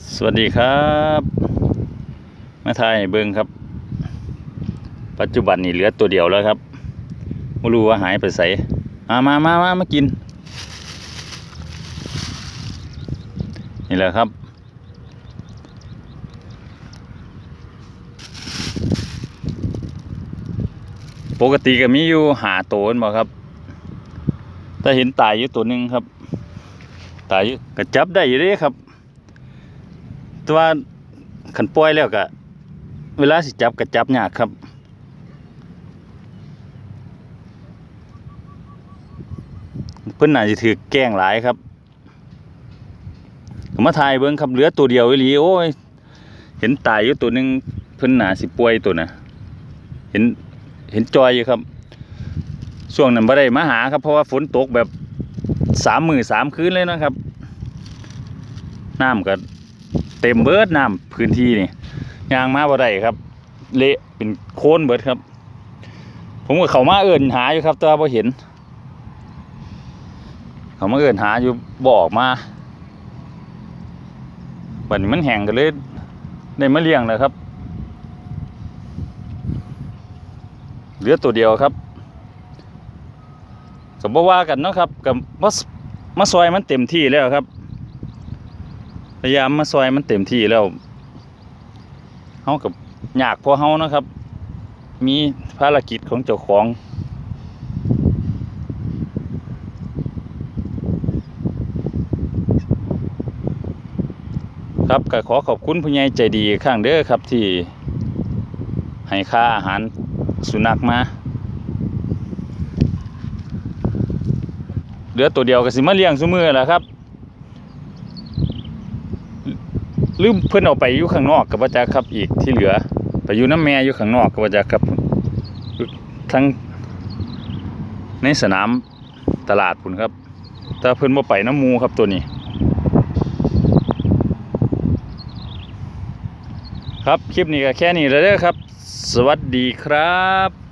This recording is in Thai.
สวัสดีครับมาถ่ายเบิ้งครับ ปัจจุบันนี่เหลือตัวเดียวแล้วครับไม่รู้ว่าหายไปใส่มามามามามากิน นี่แหละครับ ปกติก็มีอยู่หาตัวนั่นบ่ครับ แต่เห็นตายอยู่ตัวหนึ่งครับ ตายอยู่ก็จับได้อยู่เด้ครับ แต่ว่าขันปล่อยแล้วก็เวลาสิจับก็จับยากครับ เพิ่นน่าจะถือแกล้งหลายครับมาถ่ายเบิ่งครับเหลือตัวเดียวอีหลีโอ้ยเห็นตายอยู่ตัวหนึงเพิ่นหน่าสิป่วยตัวน่ะเห็นเห็นจอยอยู่ครับ ช่วงนั้นบ่ได้มาหาครับ เพราะว่าฝนตกแบบสามมือสามคืนเลยนะครับน้ำก็ เต็มเบิดน้ำพื้นที่นี่ยางมาบ่ได้ครับ เละเป็นโคลนเบิดครับ ผมก็เขามาเอิ้นหาอยู่ครับต่ว่าบ่เห็น เขามาเอิ้นหาอยู่บออกมาบัดนี้มันแห้งกันเลยได้มาเลี้ยงแล้วครับเหลือตัวเดียวครับก็บ่ว่ากันเนาะครับกับมามาซอยมันเต็มที่แล้วครับ พยายามมาซอยมันเต็มที่แล้วเฮากับอยากพอเฮานะครับ มีภารกิจของเจ้าของครับก็ขอขอบคุณผู้ใหญ่ใจดีอีกครั้งเด้อครับที่ให้ค่าอาหารสุนัขมาเหลือตัวเดียวก็สิมาเลี้ยงซุมือแหละครับ ลืมเพิ่อนเอาไปอยู่ข้างนอกกับว่าจักครับอีกที่เหลือ ไปอยู่น้ำแม่อยู่ข้างนอกกับว่าจักครับทั้งในสนามตลาดพุ่นครับ แต่เพิ่อนบ่ไปน้ำมูครับตัวนี้ครับ คลิปนี้ก็แค่นี้แล้วเด้อครับ สวัสดีครับ